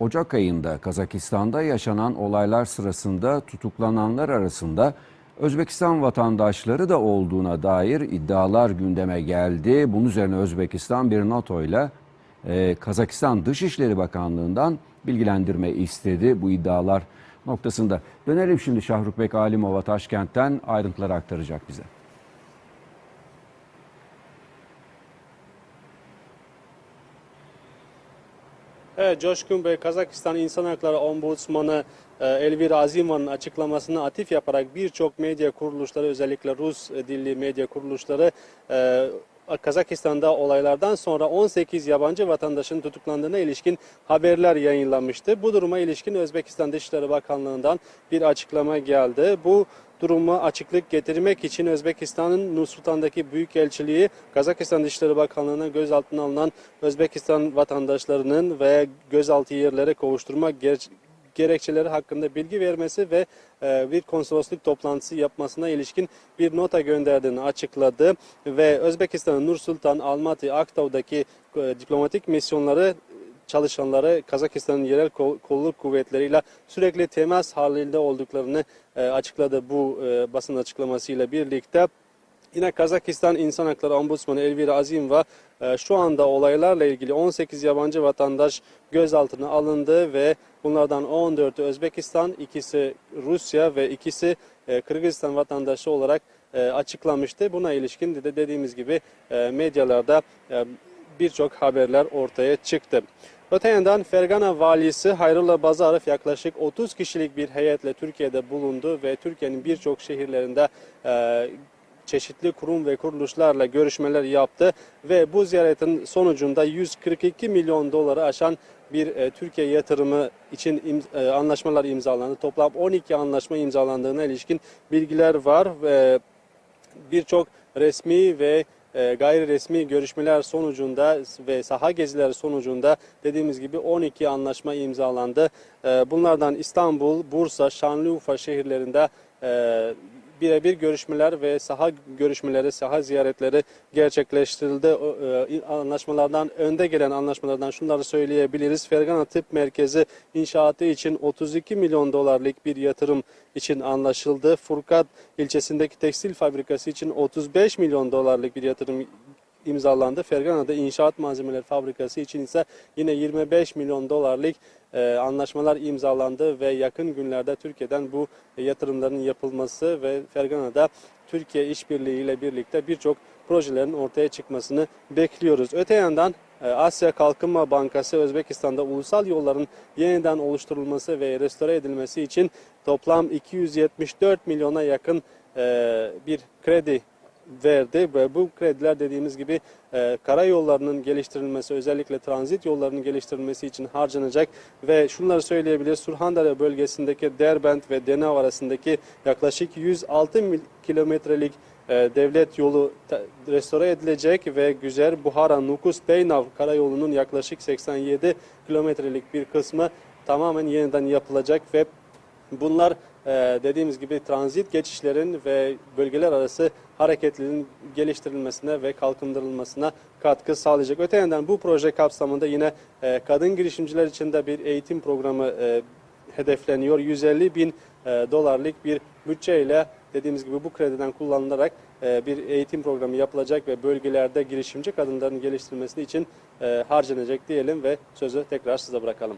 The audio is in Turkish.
Ocak ayında Kazakistan'da yaşanan olaylar sırasında tutuklananlar arasında Özbekistan vatandaşları da olduğuna dair iddialar gündeme geldi. Bunun üzerine Özbekistan bir NATO ile Kazakistan Dışişleri Bakanlığı'ndan bilgilendirme istedi bu iddialar noktasında. Dönelim şimdi Şahrukbek Alimova Taşkent'ten ayrıntıları aktaracak bize. Evet, Coşkun Bey, Kazakistan İnsan Hakları Ombudsmanı e, Elvira Azimova'nın açıklamasına atif yaparak birçok medya kuruluşları özellikle Rus dilli medya kuruluşları e, Kazakistan'da olaylardan sonra 18 yabancı vatandaşın tutuklandığına ilişkin haberler yayınlanmıştı. Bu duruma ilişkin Özbekistan Dışişleri Bakanlığı'ndan bir açıklama geldi. Bu duruma açıklık getirmek için Özbekistan'ın Nur Sultan'daki Büyükelçiliği Kazakistan Dışişleri Bakanlığı'na gözaltına alınan Özbekistan vatandaşlarının ve gözaltı yerlere kovuşturma ger- gerekçeleri hakkında bilgi vermesi ve e, bir konsolosluk toplantısı yapmasına ilişkin bir nota gönderdiğini açıkladı ve Özbekistan'ın Nur Sultan, Almaty, Aktau'daki e, diplomatik misyonları çalışanları Kazakistan'ın yerel kol- kolluk kuvvetleriyle sürekli temas halinde olduklarını e, açıkladı bu e, basın açıklamasıyla birlikte. Yine Kazakistan İnsan Hakları Ombudsmanı Elvira Azimova e, şu anda olaylarla ilgili 18 yabancı vatandaş gözaltına alındı ve bunlardan 14'ü Özbekistan, ikisi Rusya ve ikisi e, Kırgızistan vatandaşı olarak açıklamıştı. Buna ilişkin de dediğimiz gibi medyalarda birçok haberler ortaya çıktı. Öte yandan Fergana valisi Hayrullah Bazarov yaklaşık 30 kişilik bir heyetle Türkiye'de bulundu ve Türkiye'nin birçok şehirlerinde e, çeşitli kurum ve kuruluşlarla görüşmeler yaptı ve bu ziyaretin sonucunda 142 milyon doları aşan bir e, Türkiye yatırımı için im- e, anlaşmalar imzalandı. Toplam 12 anlaşma imzalandığına ilişkin bilgiler var ve birçok resmi ve gayri resmi görüşmeler sonucunda ve saha gezileri sonucunda dediğimiz gibi 12 anlaşma imzalandı. E, bunlardan İstanbul, Bursa, Şanlıurfa şehirlerinde e, birebir görüşmeler ve saha görüşmeleri, saha ziyaretleri gerçekleştirildi. E, Anlaşmalardan önde gelen anlaşmalardan şunları söyleyebiliriz. Fergana Tıp Merkezi inşaatı için 32 milyon dolarlık bir yatırım için anlaşıldı. Furkat ilçesindeki tekstil fabrikası için 35 milyon dolarlık bir yatırım imzalandı. Fergana'da inşaat malzemeleri fabrikası için ise yine 25 milyon dolarlık e, anlaşmalar imzalandı ve yakın günlerde Türkiye'den bu yatırımların yapılması ve Fergana'da Türkiye işbirliği ile birlikte birçok projelerin ortaya çıkmasını bekliyoruz. Öte yandan e, Asya Kalkınma Bankası Özbekistan'da ulusal yolların yeniden oluşturulması ve restore edilmesi için toplam 274 milyona yakın e, bir kredi verdi ve bu krediler dediğimiz gibi e, karayollarının geliştirilmesi özellikle transit yollarının geliştirilmesi için harcanacak ve şunları söyleyebiliriz Surhandare bölgesindeki Derbent ve Denav arasındaki yaklaşık 106 mil- kilometrelik e, devlet yolu restore edilecek ve Güzer Buhara Nukus Deynav karayolunun yaklaşık 87 kilometrelik bir kısmı tamamen yeniden yapılacak ve Bunlar e, dediğimiz gibi transit geçişlerin ve bölgeler arası hareketliliğin geliştirilmesine ve kalkındırılmasına katkı sağlayacak. Öte yandan bu proje kapsamında yine e, kadın girişimciler için de bir eğitim programı e, hedefleniyor. 150 bin e, dolarlık bir bütçeyle dediğimiz gibi bu krediden kullanılarak bir eğitim programı yapılacak ve bölgelerde girişimci kadınların geliştirilmesi için e, harcanacak diyelim ve sözü tekrar size bırakalım.